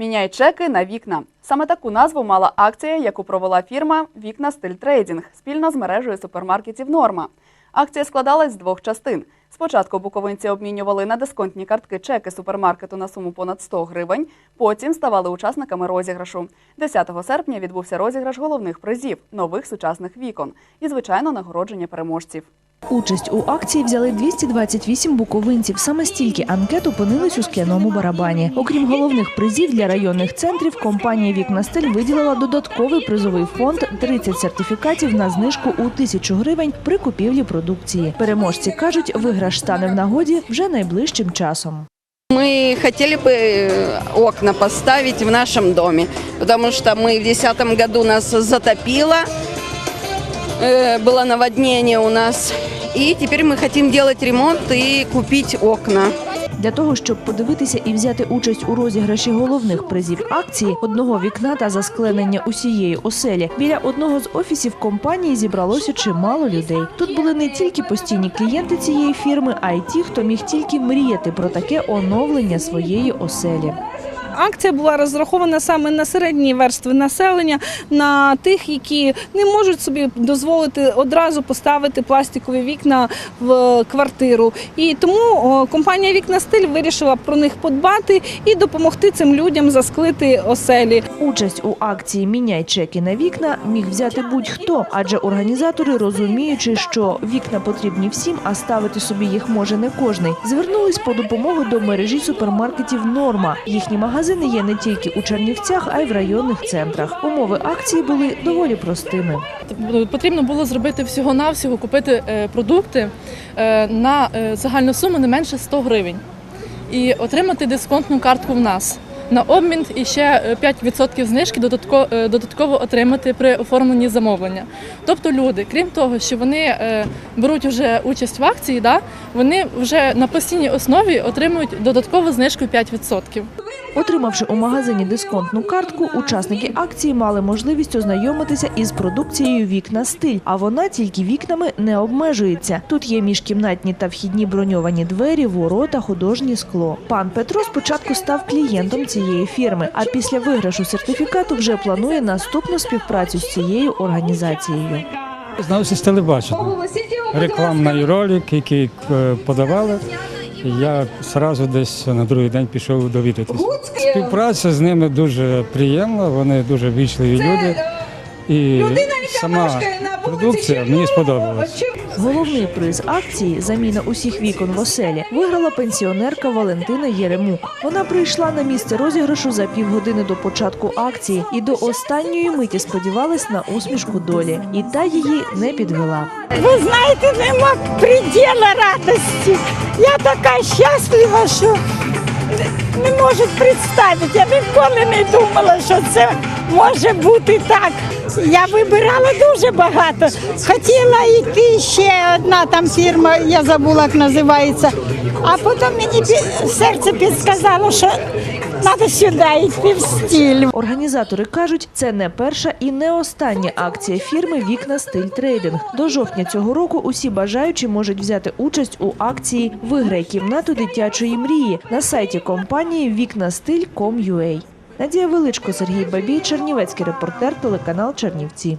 Міняй чеки на вікна. Саме таку назву мала акція, яку провела фірма Вікна Стиль Трейдінг спільно з мережею супермаркетів Норма. Акція складалась з двох частин. Спочатку буковинці обмінювали на дисконтні картки чеки супермаркету на суму понад 100 гривень. Потім ставали учасниками розіграшу. 10 серпня відбувся розіграш головних призів нових сучасних вікон і, звичайно, нагородження переможців. Участь у акції взяли 228 буковинців. Саме стільки анкет опинились у скляному барабані. Окрім головних призів для районних центрів, компанія Вікна Стиль виділила додатковий призовий фонд 30 сертифікатів на знижку у тисячу гривень при купівлі продукції. Переможці кажуть, виграш стане в нагоді вже найближчим часом. Мы хотели бы э, окна поставить в нашем доме, потому что мы в 2010 году нас затопило, э, было наводнение у нас, и теперь мы хотим делать ремонт и купить окна. Для того, щоб подивитися і взяти участь у розіграші головних призів акції одного вікна та заскленення усієї оселі, біля одного з офісів компанії зібралося чимало людей. Тут були не тільки постійні клієнти цієї фірми, а й ті, хто міг тільки мріяти про таке оновлення своєї оселі. Акція була розрахована саме на середні верстви населення, на тих, які не можуть собі дозволити одразу поставити пластикові вікна в квартиру. І тому компанія Вікна Стиль вирішила про них подбати і допомогти цим людям засклити оселі. Участь у акції Міняй чеки на вікна міг взяти будь-хто, адже організатори, розуміючи, що вікна потрібні всім, а ставити собі їх може не кожний, звернулись по допомогу до мережі супермаркетів Норма. Їхні магазини є не тільки у Чернівцях, а й в районних центрах. Умови акції були доволі простими. Потрібно було зробити всього-навсього купити е, продукти е, на е, загальну суму не менше 100 гривень і отримати дисконтну картку в нас. На обмін і ще е, 5% знижки додатково, е, додатково отримати при оформленні замовлення. Тобто люди, крім того, що вони е, беруть вже участь в акції, да, вони вже на постійній основі отримують додаткову знижку 5%. Отримавши у магазині дисконтну картку, учасники акції мали можливість ознайомитися із продукцією вікна стиль, а вона тільки вікнами не обмежується. Тут є міжкімнатні та вхідні броньовані двері, ворота, художнє скло. Пан Петро спочатку став клієнтом цієї фірми, а після виграшу сертифікату вже планує наступну співпрацю з цією організацією. Знався з телебачення. Рекламний ролик, який е, подавали. Я одразу десь на другий день пішов довідатися. Співпраця з ними дуже приємна, вони дуже вічливі люди. І сама продукція мені сподобалась. Головний приз акції заміна усіх вікон в оселі виграла пенсіонерка Валентина Єремук. Вона прийшла на місце розіграшу за півгодини до початку акції і до останньої миті сподівалась на усмішку долі. І та її не підвела. Ви знаєте, нема приділа радості. Я така щаслива, що не можу представити. Я ніколи не думала, що це може бути так. Я вибирала дуже багато. Хотіла йти ще одна там фірма, я забула, як називається. А потім мені серце підсказало, що треба сюди йти в стіль. Організатори кажуть, це не перша і не остання акція фірми Вікна Стиль Трейдинг. До жовтня цього року усі бажаючі можуть взяти участь у акції Виграй кімнату дитячої мрії на сайті компанії вікнастиль.com.ua. Надія Величко, Сергій Бабій, Чернівецький репортер, телеканал Чернівці.